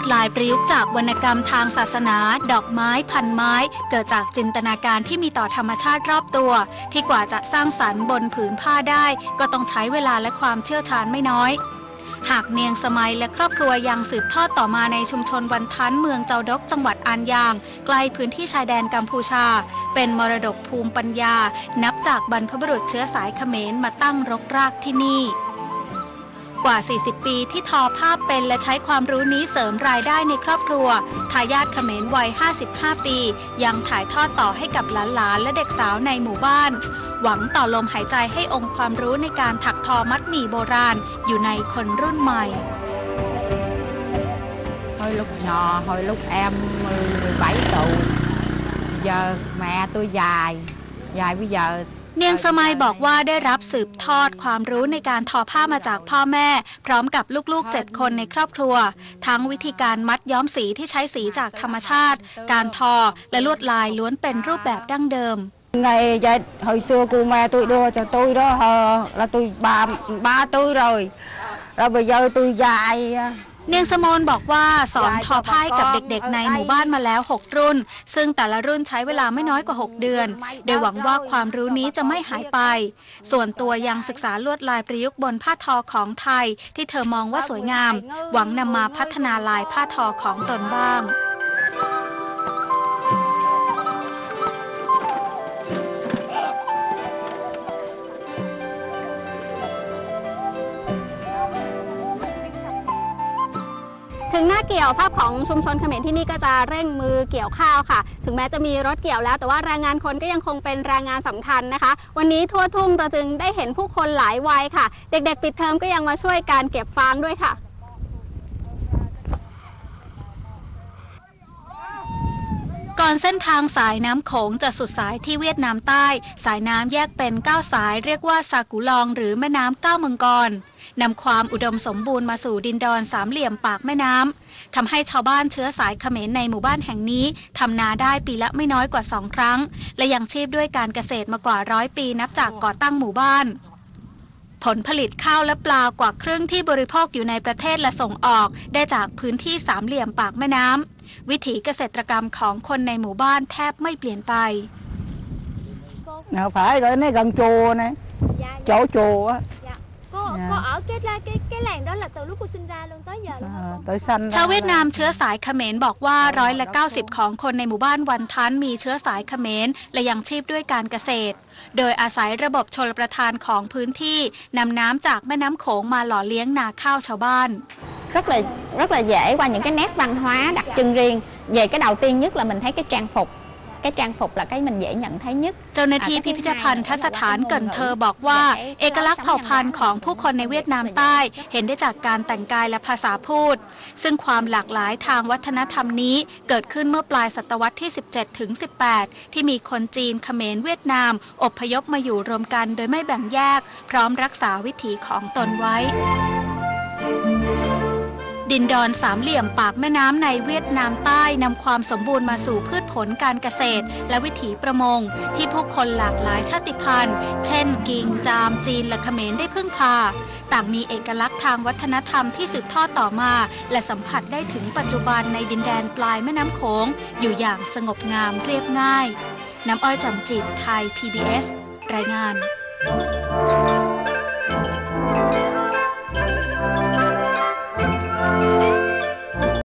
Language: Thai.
ดลายประยุกต์จากวรรณกรรมทางศาสนา ดอกไม้ พันไม้ เกิดจากจินตนาการที่มีต่อธรรมชาติรอบตัว ที่กว่าจะสร้างสรรค์บนผืนผ้าได้ ก็ต้องใช้เวลาและความเชี่ยวชาญไม่น้อยหากเนียงสมัยและครอบครัวยังสืบทอดต่อมาในชุมชนวันทันเมืองเจ้าดกจังหวัดอานยางใกล้พื้นที่ชายแดนกัมพูชา เป็นมรดกภูมิปัญญา นับจากบรรพบุรุษเชื้อสายเขมรมาตั้งรกรากที่นี่ กว่า 40 ปีที่ทอผ้าเป็นและใช้ความรู้นี้เสริมรายได้ในครอบครัว ทายาทเขมรวัย 55 ปี ยังถ่ายทอดต่อให้กับหลานๆ และเด็กสาวในหมู่บ้าน หวังต่อลมหายใจให้องค์ความรู้ในการถักทอมัดหมี่โบราณ อยู่ในคนรุ่นใหม่ Hồi lúc nhỏ, hồi lúc em 17 tuổi Giờ mẹ tôi dài Dài bây giờ เนียงสมัยบอกว่าได้รับสืบทอดความรู้ในการทอผ้ามาจากพ่อแม่ พร้อมกับลูกๆ 7 คนในครอบครัว ทั้งวิธีการมัดย้อมสีที่ใช้สีจากธรรมชาติ การทอและลวดลายล้วนเป็นรูปแบบดั้งเดิม Ngày dạ, hồi xưa cô mẹ tôi đưa cho tôi đó ờ, là tôi ba ba tôi rồi rồi bây giờ tôi dài เนียงสมนบอกว่าสอนทอผ้าให้กับเด็กๆ ในหมู่บ้านมาแล้ว 6 รุ่น ซึ่งแต่ละรุ่นใช้เวลาไม่น้อยกว่า 6 เดือน โดยหวังว่าความรู้นี้จะไม่หายไป ส่วนตัวยังศึกษาลวดลายประยุกต์บนผ้าทอของไทย ที่เธอมองว่าสวยงาม หวังนำมาพัฒนาลายผ้าทอของตนบ้าง ถึงหน้าเกี่ยวภาพของชุมชนเขมรที่นี่ก็จะเร่งมือเกี่ยวข้าวค่ะ ถึงแม้จะมีรถเกี่ยวแล้ว แต่ว่าแรงงานคนก็ยังคงเป็นแรงงานสำคัญนะคะ วันนี้ทั่วทุ่งเราจึงได้เห็นผู้คนหลายวัยค่ะ เด็กๆ ปิดเทอมก็ยังมาช่วยการเก็บฟางด้วยค่ะก่อนเส้นทางสายน้ำโขงจะสุดสายที่เวียดนามใต้ สายน้ำแยกเป็น 9 สายเรียกว่าซากุลองหรือแม่น้ำเก้ามังกร นำความอุดมสมบูรณ์มาสู่ดินดอนสามเหลี่ยมปากแม่น้ำทำให้ชาวบ้านเชื้อสายเขมรในหมู่บ้านแห่งนี้ทำนาได้ปีละไม่น้อยกว่าสองครั้ง และยังชีพด้วยการเกษตรมากว่าร้อยปีนับจากก่อตั้งหมู่บ้านผลผลิตข้าวและปลากว่าครึ่งที่บริโภคอยู่ในประเทศและส่งออก ได้จากพื้นที่สามเหลี่ยมปากแม่น้ำวิถีเกษตรกรรมของคนในหมู่บ้านแทบไม่เปลี่ยนไป Nào phải rồi nó gần chùa nè Dạ, dạ, Chỗ chùa á dạ. Cô, Dạ. Cô ở cái la- cái cái làng đó là từ lúc cô sinh ra luôn tới giờ luôn hả Ờ, cô? Tới xanh ชาว đó เวียด là- นามเชื้อสายเขมรบอกว่าร้อยละ90 ของคนในหมู่บ้านวันทันมีเชื้อสายเขมรและยังชีพด้วยการเกษตร โดยอาศัยระบบชลประทานของพื้นที่นำน้ำจากแม่น้ำโขงมาหล่อเลี้ยงนาข้าวชาวบ้าน rất là rất là dễ qua những cái nét văn hóa đặc trưng riêng về cái đầu tiên nhất là mình thấy cái trang phục cái trang phục là cái mình dễ nhận thấy nhất เจ้าหน้าที่พิพิธภัณฑ์ทสถานเกินเธอบอกว่า เอกลักษณ์เผ่าพันธุ์ของผู้คนในเวียดนามใต้ เห็นได้จากการแต่งกายและภาษาพูด ซึ่งความหลากหลายทางวัฒนธรรมนี้เกิดขึ้นเมื่อปลายศตวรรษที่ 17ถึง18 ที่มีคนจีนเขมรเวียดนาม อพยพมาอยู่รวมกันโดยไม่แบ่งแยก พร้อมรักษาวิถีของตนไว้ ดินดอนสามเหลี่ยมปากแม่น้ำในเวียดนามใต้นำความสมบูรณ์มาสู่พืชผลการเกษตร และวิถีประมง ที่ผู้คนหลากหลายชาติพันธุ์ เช่น กิง จาม จีน และเขมรได้พึ่งพา ต่างมีเอกลักษณ์ทางวัฒนธรรมที่สืบทอดต่อมา และสัมผัสได้ถึงปัจจุบันในดินแดนปลายแม่น้ำโขง อยู่อย่างสงบงามเรียบง่าย น้ำอ้อยจำจิตไทย PBS รายงาน